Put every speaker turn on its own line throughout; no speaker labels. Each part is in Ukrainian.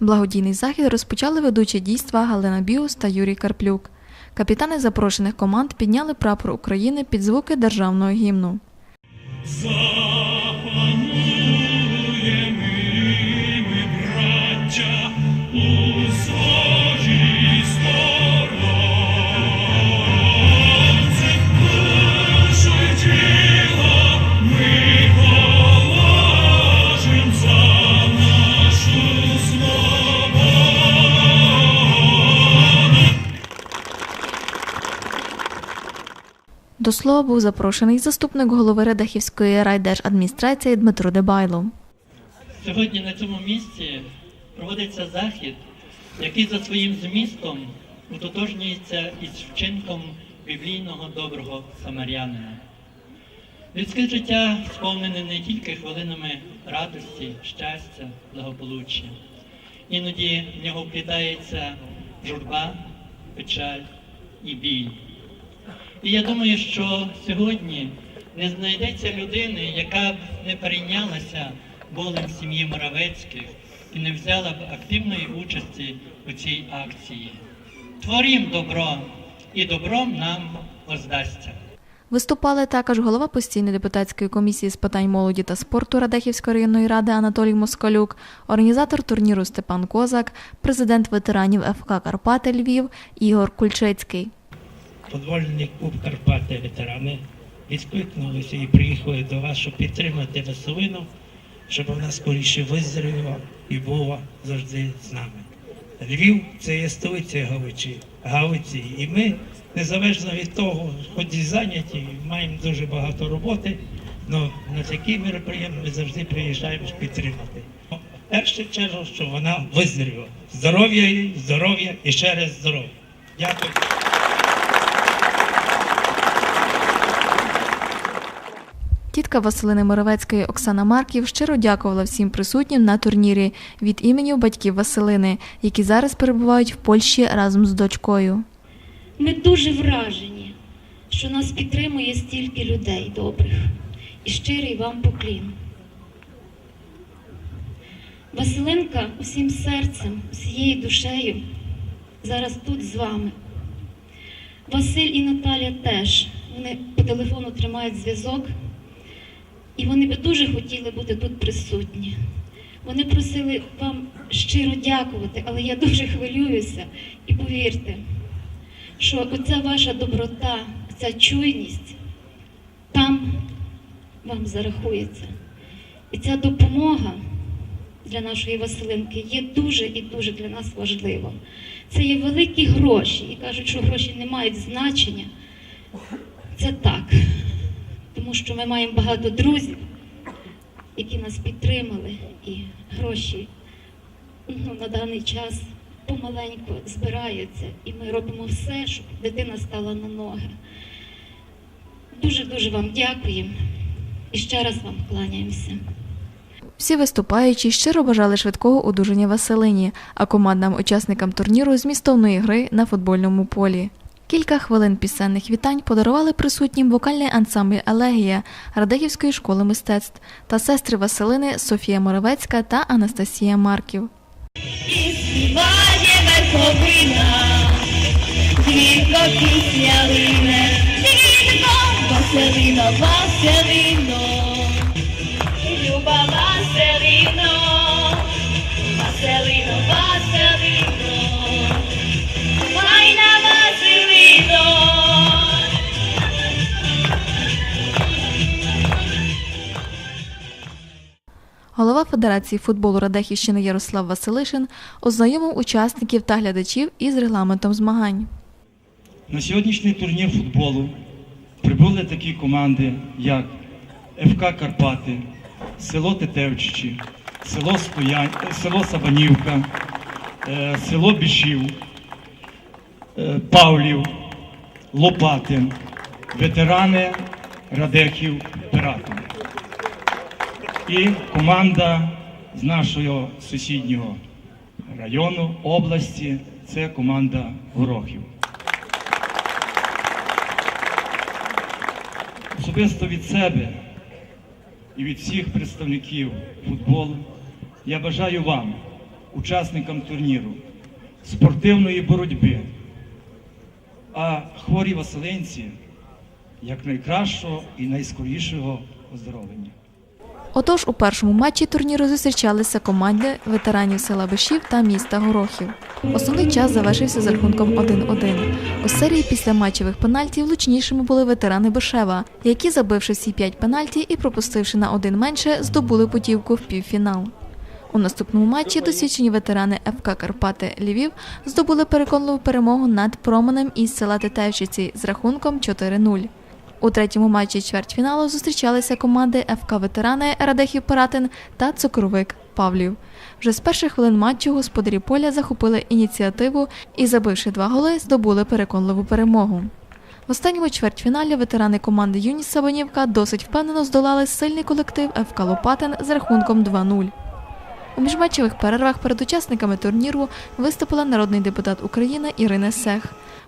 Благодійний захід розпочали ведучі дійства Галина Біус та Юрій Карплюк. Капітани запрошених команд підняли прапор України під звуки державного гімну. До слова був запрошений заступник голови Радехівської райдержадміністрації Дмитро Дебайло.
Сьогодні на цьому місці проводиться захід, який за своїм змістом утотожнюється із вчинком біблійного доброго самарянина. Людське життя сповнене не тільки хвилинами радості, щастя, благополуччя. Іноді в нього вплітається журба, печаль і біль. І я думаю, що сьогодні не знайдеться людини, яка б не перейнялася болем сім'ї Моравецьких і не взяла б активної участі у цій акції. Творім добро, і добром нам воздасться.
Виступали також голова постійної депутатської комісії з питань молоді та спорту Радехівської районної ради Анатолій Москалюк, організатор турніру Степан Козак, президент ветеранів ФК Карпати Львів Ігор Кульчицький.
Футбольний клуб Карпати ветерани відкликнулися і приїхали до вас, щоб підтримати Веселину, щоб вона скоріше виздоровіла і була завжди з нами. Львів це є столиця Галичі, Галиці, і ми, незалежно від того, хоч і зайняті, маємо дуже багато роботи, але на такі мероприємства ми завжди приїжджаємо підтримати. В першу чергу, щоб вона виздоровіла. Здоров'я їй, здоров'я і ще раз здоров'я. Дякую.
Тітка Василини Моровецької Оксана Марків щиро дякувала всім присутнім на турнірі від імені батьків Василини, які зараз перебувають в Польщі разом з дочкою.
Ми дуже вражені, що нас підтримує стільки людей добрих і щирий вам поклін. Василинка усім серцем, усією душею зараз тут з вами. Василь і Наталя теж. Вони по телефону тримають зв'язок, і вони би дуже хотіли бути тут присутні. Вони просили вам щиро дякувати, але я дуже хвилююся і повірте, що оця ваша доброта, ця чуйність там вам зарахується. І ця допомога для нашої Василинки є дуже і дуже для нас важлива. Це є великі гроші, і кажуть, що гроші не мають значення. Це так, тому що ми маємо багато друзів, які нас підтримали, і гроші ну, на даний час помаленьку збираються, і ми робимо все, щоб дитина стала на ноги. Дуже-дуже вам дякуємо і ще раз вам кланяємося.
Всі виступаючі щиро бажали швидкого одужання Василині, а командним учасникам турніру змістовної гри на футбольному полі. Кілька хвилин пісенних вітань подарували присутнім вокальний ансамбль Елегія Радехівської школи мистецтв та сестри Василини Софія Моровецька та Анастасія Марків.
І співає верховина, Василино, Василино,
Федерації футболу Радехівщини Ярослав Василишин ознайомив учасників та глядачів із регламентом змагань.
На сьогоднішній турнір футболу прибули такі команди, як ФК Карпати, село Тетевчичі, село, Стоянь, е, село Сабанівка, е, село Бішів, е, Павлів, Лопатин, ветерани Радехів Пиратів. І команда з нашого сусіднього району, області, це команда Горохів. Особисто від себе і від всіх представників футболу я бажаю вам учасникам турніру, спортивної боротьби, а хворі василинці якнайкращого і найскорішого оздоровлення.
Отож, у першому матчі турніру зустрічалися команди ветеранів села Бишів та міста Горохів. Основний час завершився з рахунком 1-1. У серії після матчевих пенальтів влучнішими були ветерани Бишева, які, забивши всі п'ять пенальті і пропустивши на один менше, здобули путівку в півфінал. У наступному матчі досвідчені ветерани ФК Карпати Львів здобули переконливу перемогу над променем із села Тетевщиці з рахунком 4-0. У третьому матчі чвертьфіналу зустрічалися команди ФК Ветерани Радехів Паратин та Цукровик Павлів. Вже з перших хвилин матчу господарі поля захопили ініціативу і, забивши два голи, здобули переконливу перемогу. В останньому чвертьфіналі ветерани команди Юніс Сабанівка досить впевнено здолали сильний колектив ФК Лопатин з рахунком 2-0. У міжматчевих перервах перед учасниками турніру виступила народний депутат України Ірина Сех.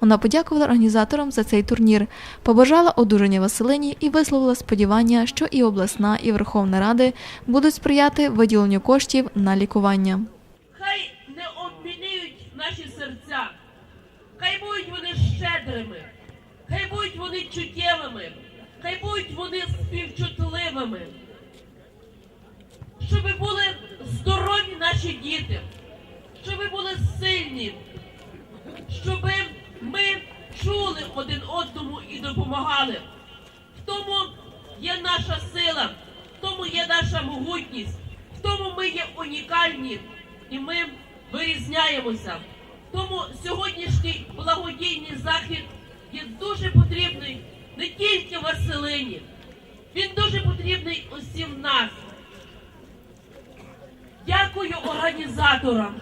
Вона подякувала організаторам за цей турнір, побажала одужання Василині і висловила сподівання, що і обласна, і Верховна Ради будуть сприяти виділенню коштів на лікування.
Хай не обмінюють наші серця, хай будуть вони щедрими, хай будуть вони чуттєвими, хай будуть вони співчутливими, щоб були здорові наші діти, щоб ви були сильні, щоб ми чули один одному і допомагали. В тому є наша сила, в тому є наша могутність, в тому ми є унікальні і ми вирізняємося. Тому сьогоднішній благодійний захід є дуже потрібний не тільки Василині, він дуже потрібний усім нас. Дякую організаторам.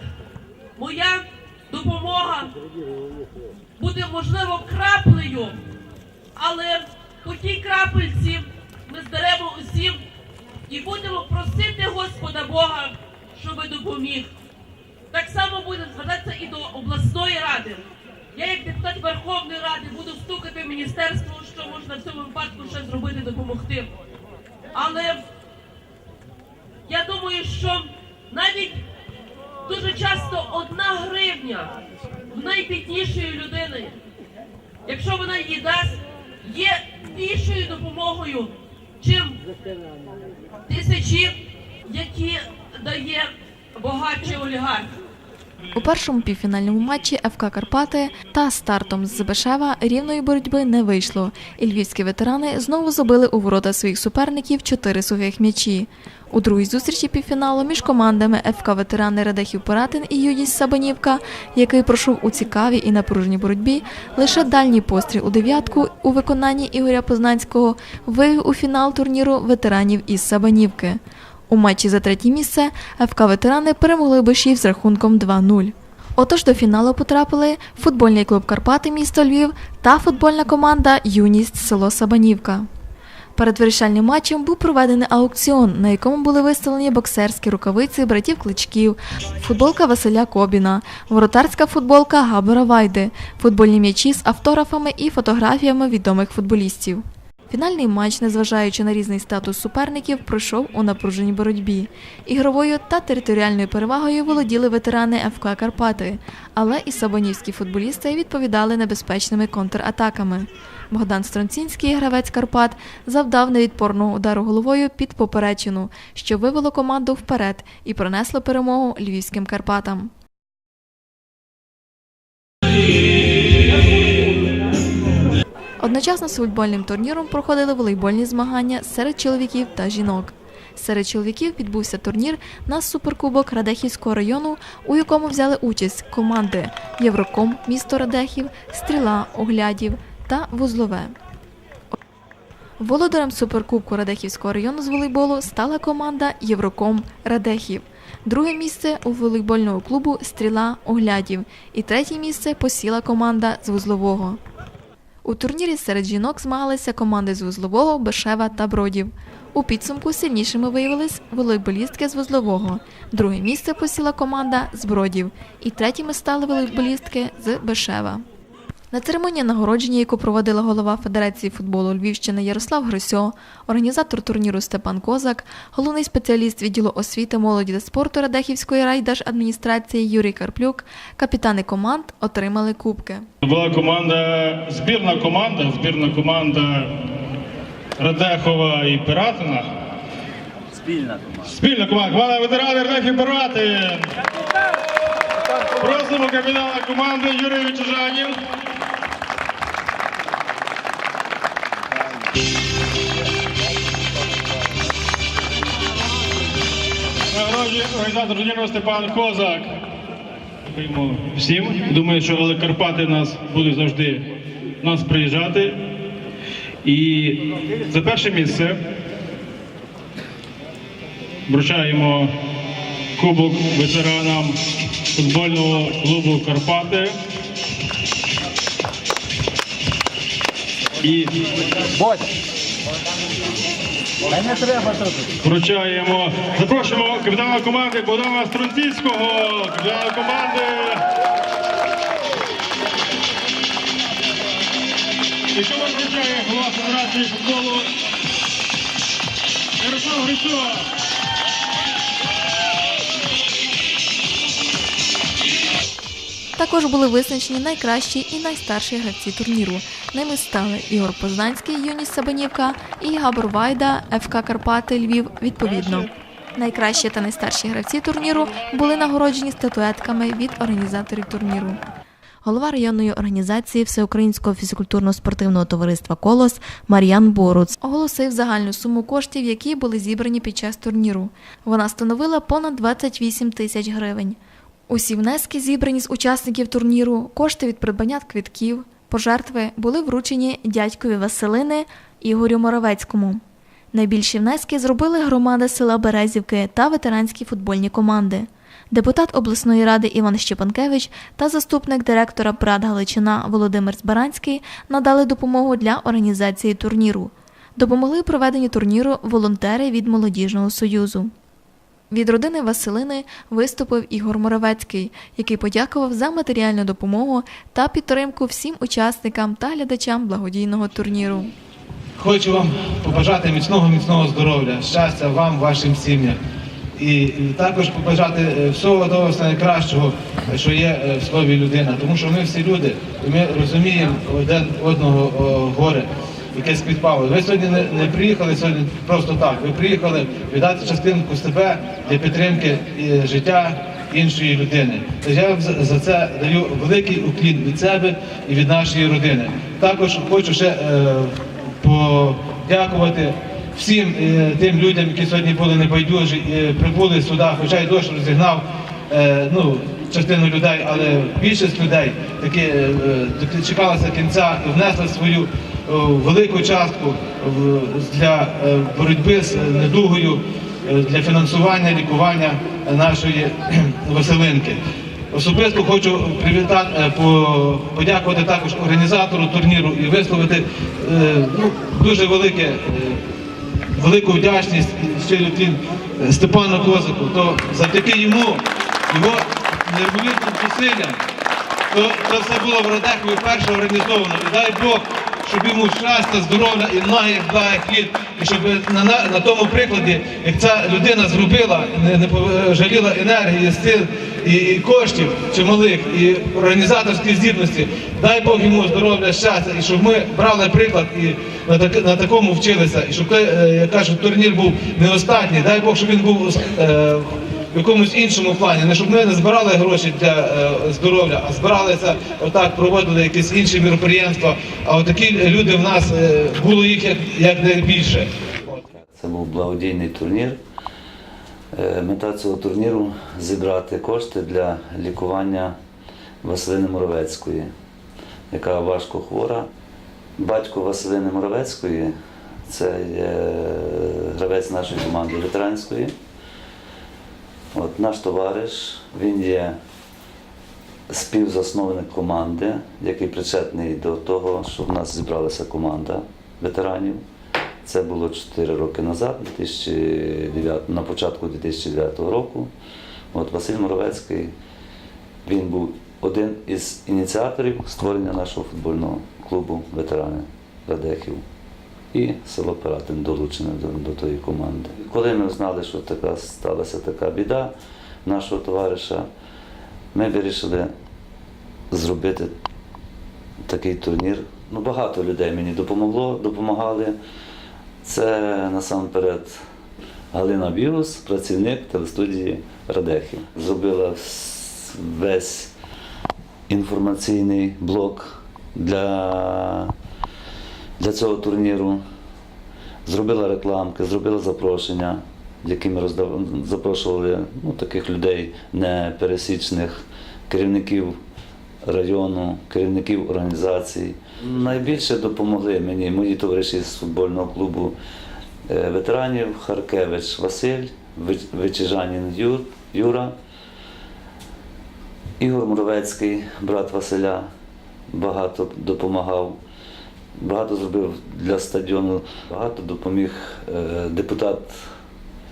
Моя допомога буде можливо краплею, але по тій крапельці ми зберемо усім і будемо просити Господа Бога, щоб допоміг. Так само буде звертатися і до обласної ради. Я, як депутат Верховної Ради, буду стукати в міністерство, що можна в цьому випадку ще зробити, допомогти. Але я думаю, що навіть дуже часто одна гривня в найбіднішої людини, якщо вона її дасть, є більшою допомогою, чим тисячі, які дає багатший олігарх.
У першому півфінальному матчі ФК Карпати та стартом з Бешева рівної боротьби не вийшло, і львівські ветерани знову забили у ворота своїх суперників чотири сухих м'ячі. У другій зустрічі півфіналу між командами ФК ветерани Радехів Паратин і Юдість Сабанівка, який пройшов у цікавій і напруженій боротьбі, лише дальній постріл у дев'ятку у виконанні Ігоря Познанського вивів у фінал турніру ветеранів із Сабанівки. У матчі за третє місце ФК ветерани перемогли Бишів з рахунком 2-0. Отож до фіналу потрапили футбольний клуб Карпати місто Львів та футбольна команда Юність село Сабанівка. Перед вирішальним матчем був проведений аукціон, на якому були виставлені боксерські рукавиці братів Кличків, футболка Василя Кобіна, воротарська футболка Габера Вайди, футбольні м'ячі з автографами і фотографіями відомих футболістів. Фінальний матч, незважаючи на різний статус суперників, пройшов у напруженій боротьбі. Ігровою та територіальною перевагою володіли ветерани ФК Карпати, але і сабанівські футболісти відповідали небезпечними контратаками. Богдан Стронцінський, гравець Карпат, завдав невідпорного удару головою під поперечину, що вивело команду вперед і принесло перемогу львівським Карпатам. Одночасно з футбольним турніром проходили волейбольні змагання серед чоловіків та жінок. Серед чоловіків відбувся турнір на суперкубок Радехівського району, у якому взяли участь команди Євроком, місто Радехів, Стріла, Оглядів та Вузлове. Володарем суперкубку Радехівського району з волейболу стала команда Євроком Радехів. Друге місце у волейбольного клубу Стріла Оглядів і третє місце посіла команда з Вузлового. У турнірі серед жінок змагалися команди з Вузлового, Бешева та Бродів. У підсумку сильнішими виявились волейболістки з Вузлового. Друге місце посіла команда з Бродів. І третіми стали волейболістки з Бешева. На церемонії нагородження, яку проводила голова Федерації футболу Львівщини Ярослав Грисьо, організатор турніру Степан Козак, головний спеціаліст відділу освіти, молоді та спорту Радехівської райдержадміністрації Юрій Карплюк, капітани команд отримали кубки.
Була команда, збірна команда, збірна команда Радехова і Пиратина. Спільна команда. Спільна команда. Команда ветерани Радехів Пиратин. Просимо капітана команди Юрій Вичужанів. Нагороді організатор турніру Степан Козак. Дякуємо всім. Думаю, що але Карпати нас будуть завжди нас приїжджати. І за перше місце вручаємо кубок ветеранам футбольного клубу Карпати. І вручаємо. Запрошуємо капітана команди Богдана Струнціцького, капітана команди. І що вас вручає голова Федерації футболу Ярослав Грицьо.
Також були визначені найкращі і найстарші гравці турніру. Ними стали Ігор Познанський, Юніс Сабанівка і Габор Вайда, ФК Карпати Львів відповідно. Найкращі та найстарші гравці турніру були нагороджені статуетками від організаторів турніру. Голова районної організації Всеукраїнського фізкультурно-спортивного товариства Колос Мар'ян Боруц оголосив загальну суму коштів, які були зібрані під час турніру. Вона становила понад 28 тисяч гривень. Усі внески, зібрані з учасників турніру, кошти від придбання квитків, пожертви були вручені дядькові Василини Ігорю Моровецькому. Найбільші внески зробили громада села Березівки та ветеранські футбольні команди. Депутат обласної ради Іван Щепанкевич та заступник директора ПРАД Галичина Володимир Збаранський надали допомогу для організації турніру. Допомогли у проведенні турніру волонтери від Молодіжного союзу. Від родини Василини виступив Ігор Моровецький, який подякував за матеріальну допомогу та підтримку всім учасникам та глядачам благодійного турніру.
Хочу вам побажати міцного, міцного здоров'я, щастя вам, вашим сім'ям. І також побажати е, всього того найкращого, е, що є е, в слові людина. Тому що ми всі люди, і ми розуміємо один одного горе, яке спідпало. Ви сьогодні не, не приїхали сьогодні просто так. Ви приїхали віддати частинку себе для підтримки е, життя іншої людини. Тож я вам за це даю великий уклін від себе і від нашої родини. Також хочу ще е, подякувати всім е, тим людям, які сьогодні були небайдужі, і прибули сюди, хоча й дощ розігнав е, ну, частину людей, але більшість людей таки е, чекалася кінця і внесли свою е, велику частку для е, боротьби з недугою, е, для фінансування, лікування нашої Василинки. Особисто хочу привітати, е, подякувати також організатору турніру і висловити е, ну, дуже велике, е, велику вдячність щирий уклін е, Степану Козаку. То завдяки йому, його неймовірним зусиллям, то це все було в Радехові перше організовано. І дай Бог, щоб йому щастя, здоров'я і ноги благих літ, і щоб на, на, на тому прикладі, як ця людина зробила, не, не пожаліла енергії, сил і, і коштів чималих, і організаторські здібності. Дай Бог йому здоров'я, щастя, і щоб ми брали приклад і на, так, на такому вчилися, і щоб е, я кажу, турнір був не останній. Дай Бог, щоб він був е, в якомусь іншому плані, не щоб ми не збирали гроші для е, здоров'я, а збиралися отак, проводили якісь інші міроприємства. А отакі люди в нас е, було їх як, як найбільше.
Це був благодійний турнір. Е, Мета цього турніру зібрати кошти для лікування Василини Моровецької, яка важко хвора. Батько Василини Моровецької це є гравець нашої команди ветеранської. От наш товариш, він є співзасновник команди, який причетний до того, що в нас зібралася команда ветеранів. Це було 4 роки назад, 2009, на початку 2009 року. От Василь Моровецький, він був один із ініціаторів створення нашого футбольного клубу ветерани Радехів. І село Пиратин долучене до, до тої команди. Коли ми знали, що така сталася така біда нашого товариша, ми вирішили зробити такий турнір. Ну, багато людей мені допомогло, допомагали. Це насамперед Галина Бірус, працівник телестудії Радехів. Зробила весь інформаційний блок для, для цього турніру. Зробила рекламки, зробила запрошення, які ми роздав... запрошували ну, таких людей непересічних, керівників району, керівників організацій. Найбільше допомогли мені мої товариші з футбольного клубу е, ветеранів Харкевич Василь, Вичижанін Ю- Юра, Ігор Муровецький, брат Василя, багато допомагав. Багато зробив для стадіону, багато допоміг е, депутат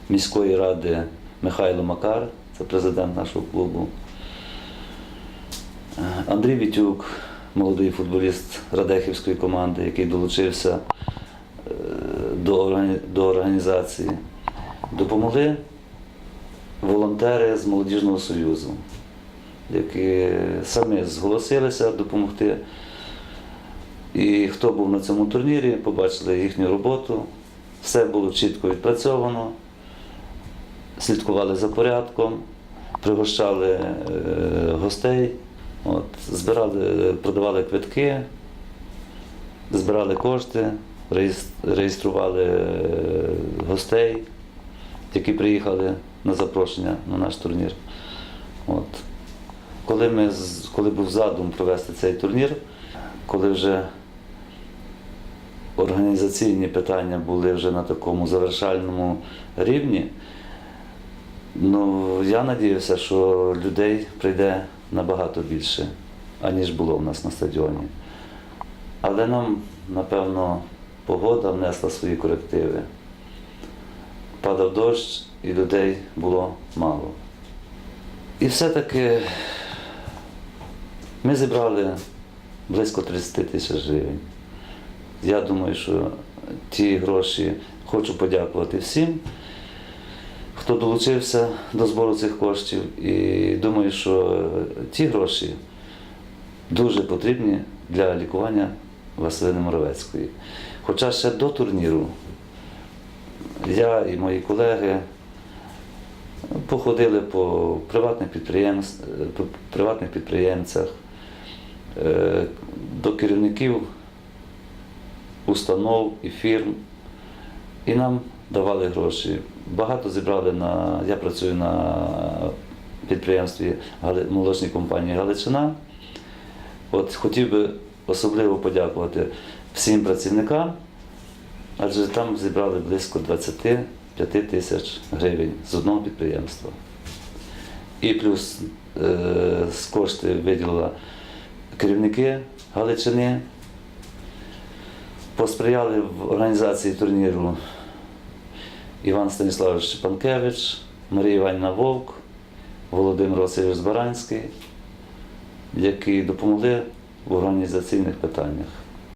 міської ради Михайло Макар, це президент нашого клубу. Е, Андрій Вітюк, молодий футболіст Радехівської команди, який долучився е, до, органі- до організації. Допомогли волонтери з Молодіжного Союзу, які самі зголосилися допомогти. І хто був на цьому турнірі, побачили їхню роботу, все було чітко відпрацьовано, слідкували за порядком, пригощали е, гостей, от, збирали, продавали квитки, збирали кошти, реєстрували е, гостей, які приїхали на запрошення на наш турнір. От. Коли, ми, коли був задум провести цей турнір, коли вже організаційні питання були вже на такому завершальному рівні, ну, я надіявся, що людей прийде набагато більше, аніж було в нас на стадіоні. Але нам, напевно, погода внесла свої корективи. Падав дощ і людей було мало. І все-таки ми зібрали близько 30 тисяч гривень. Я думаю, що ті гроші хочу подякувати всім, хто долучився до збору цих коштів. І думаю, що ті гроші дуже потрібні для лікування Василини Моровецької. Хоча ще до турніру я і мої колеги походили по приватних, підприємств, по приватних підприємцях, е, до керівників установ і фірм, і нам давали гроші. Багато зібрали на. Я працюю на підприємстві молочній компанії Галичина. От хотів би особливо подякувати всім працівникам, адже там зібрали близько 25 тисяч гривень з одного підприємства. І плюс е, з кошти виділила керівники Галичини. Посприяли в організації турніру Іван Станіславович Чепанкевич, Марія Іванівна Вовк, Володимир Васильович Збаранський, які допомогли в організаційних питаннях.